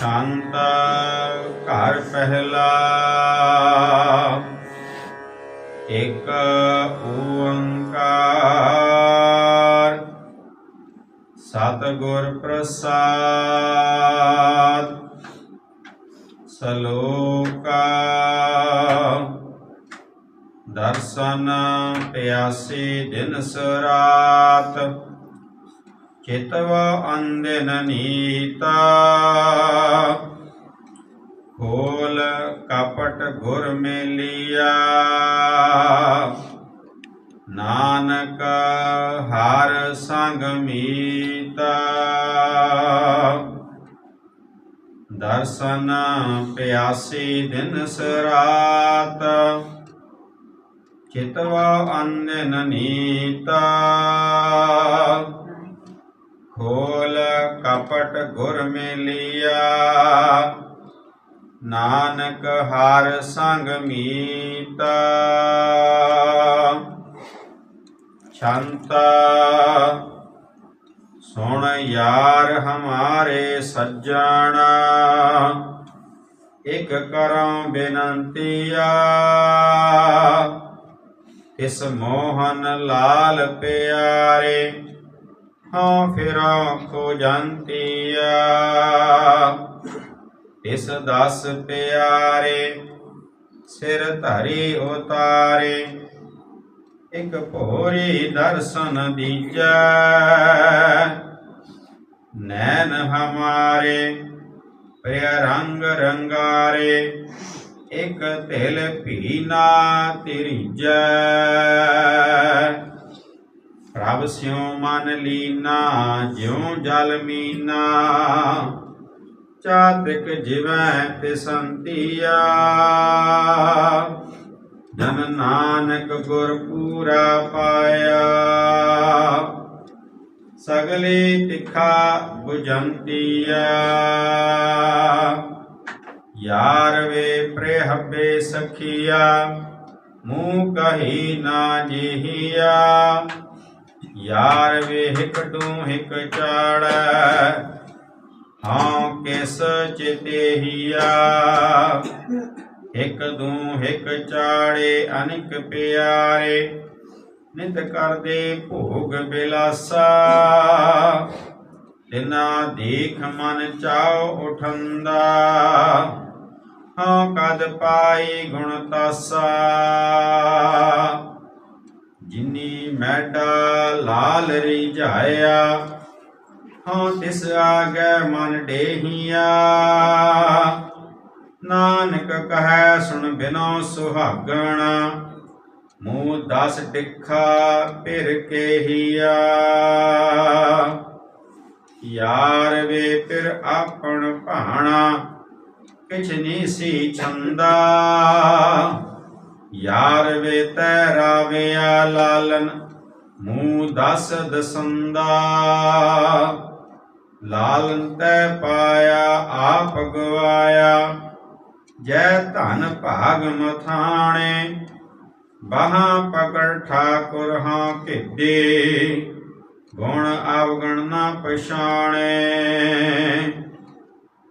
ਸ਼ਾਂਤ ਘਰ ਪਹਿਲਾ। ਇਕ ਓੰਕਾਰ। ਸਤਿਗੁਰ ਪ੍ਰਸਾਦ। ਸਲੋਕਾ। ਦਰਸ਼ਨ ਪਿਆਸੀ ਦਿਨ ਸਰਾਤ। ਚਿਤਵ ਅੰਦਨ ਨੀਤਾ ਖੋਲ ਕਪਟ ਗੁਰ ਮੇਲਿਆ ਨਾਨਕ ਹਰ ਸੰਗ ਮੀਤਾ ਦਰਸ਼ਨ ਪਿਆਸੀ ਦਿਨ ਸਰਾਤ ਚਿਤਵਾ ਅੰਦਨ ਨੀਤਾ ਖੋਲ ਕਪਟ ਗੁਰ ਮਿਲਿਆ। ਨਾਨਕ ਹਰ ਸੰਗ ਮੀਤਾ। ਛੰਤਾ, ਸੁਣ ਯਾਰ ਹਮਾਰੇ ਸੱਜਣ। ਇਕ ਕਰਮ ਬੇਨੰਤੀਆ ਇਸ ਮੋਹਨ ਲਾਲ ਪਿਆਰੇ। ਹਾਂ, ਫਿਰਾਂ ਖੋ ਜੰਤੀਆ ਇਸ ਦਸ ਪਿਆਰੇ ਸਿਰ ਧਰੀ ਉਤਾਰੇ, ਇਕ ਭੋਰੀ ਦਰਸ਼ਨ ਦੀਜੈ। ਨੈਣ ਹਮਾਰੇ ਪ੍ਰਿਯ ਰੰਗ ਰੰਗਾਰੇ, ਇਕ ਤਿਲ ਭੀਨਾ ਤਿਰਿਜੈ। ਪ੍ਰਭ ਸਿਉ ਮਨ ਲੀਨਾ, ਜਿਉ ਜਲ ਮੀਨਾ। ਚਾਤਿਕ ਜਿਵੈ ਤਿਸੰਤੀਆ। ਜਨ ਨਾਨਕ ਗੁਰ ਪੂਰਾ ਪਾਇਆ। ਸਗਲੇ ਤਿਖਾ 부ਜੰਤੀਆ ਯਾਰ ਵੇ ਪ੍ਰੇਹਬੇ ਸਖੀਆ, ਮੂੰਹ ਕਹੀ ਨਾ ਜੀਹੀਆ। ਯਾਰ ਵੇ ਹਿਕ ਟੂ ਹਿਕ ਚਾੜੈ, ਹਾਂ ਕਿਸ ਚਿਤੇਹੀਆ ਇਕ ਦੂ ਹਿਕ ਚਾੜੇ ਅਨਿਕ ਪਿਆਰੇ ਨਿਤ ਕਰਦੇ ਭੋਗ ਬਿਲਾਸਾ। ਤਿਨਾ ਦੇਖ ਮਨ ਚਾਉ ਉਠੰਦਾ, ਹਾਂ ਕਦ ਪਾਈ ਗੁਣ ਤਾਸਾ। ਜਿਨੀ ਮੈਡਾ ਲਾਲ ਰਿਝਾਇਆ, ਹਾਂ ਤਿਸ ਆਗੇ ਮਨ ਡੇਹੀਆ। ਨਾਨਕ ਕਹੈ, ਸੁਣ ਬਿਨੋ ਸੁਹਾਗਣ, ਮੂੰਹ ਦਸ ਟਿੱਖਾ ਪਿਰ ਕੇਹੀਆ। ਯਾਰ ਵੇ ਪਿਰ ਆਪਣ ਭਾਣਾ, ਕਿਛ ਨੀ ਸੀ ਛੰਦਾ। ਯਾਰ ਵੇ ਤੈ ਰਾਵਿਆ ਲਾਲਨ, ਮੂੰਹ ਦਸ ਦਸੰਦਾ। ਲਾਲਨ ਤੈ ਪਾਇਆ, ਆਪ ਗਵਾਇਆ, ਜੈ ਧਨ ਭਾਗ ਮਥਾਣੇ। ਬਾਹਾਂ ਪਕੜ ਠਾਕੁਰ ਹਾਂ ਕਿੱਡੇ ਗੁਣ ਅਵਗਣ ਨਾ ਪਛਾਣੇ।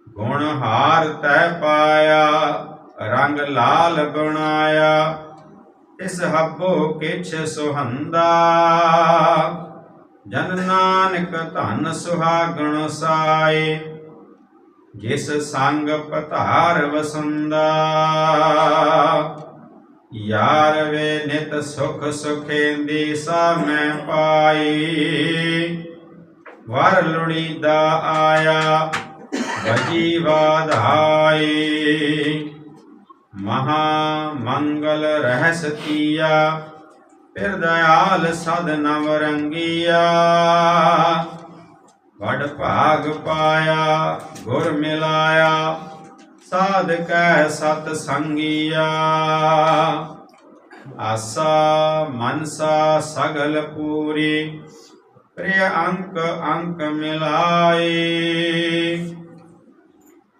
ਗੁਣ ਹਾਰ ਤੈ ਪਾਇਆ ਰੰਗ ਲਾਲ ਬਣਾਇਆ ਇਸ ਹੱਬੋ ਕਿਛ ਸੁਹੰਦਾ। ਜਨ ਨਾਨਕ ਧਨ ਸੁਹਾਗਣ ਸਾਏ, ਜਿਸ ਸੰਗ ਪਧਾਰ ਵਸੰਦਾ। ਯਾਰ ਵੇ ਨਿਤ ਸੁਖ ਸੁਖੇਂਦੀ ਸਾ ਮੈਂ ਪਾਈ, ਵਰ ਲੁੜੀਦਾ ਆਇਆ, ਵਜੀ ਵਾਧਾਈ। ਮਹਾ ਮੰਗਲ ਰਹਿਸ ਕੀਆ ਫਿਰ ਦਇਆਲ ਸਦ ਨਵ ਰੰਗੀਆ ਵਡ ਭਾਗ ਪਾਇਆ, ਗੁਰ ਮਿਲਾਇਆ, ਸਾਧ ਕੈ ਸਤ ਸੰਗੀਆ। ਆਸਾ ਮਨਸਾ ਸਗਲ ਪੂਰੀ, ਪ੍ਰਿਯ ਅੰਕ ਅੰਕ ਮਿਲਾਏ।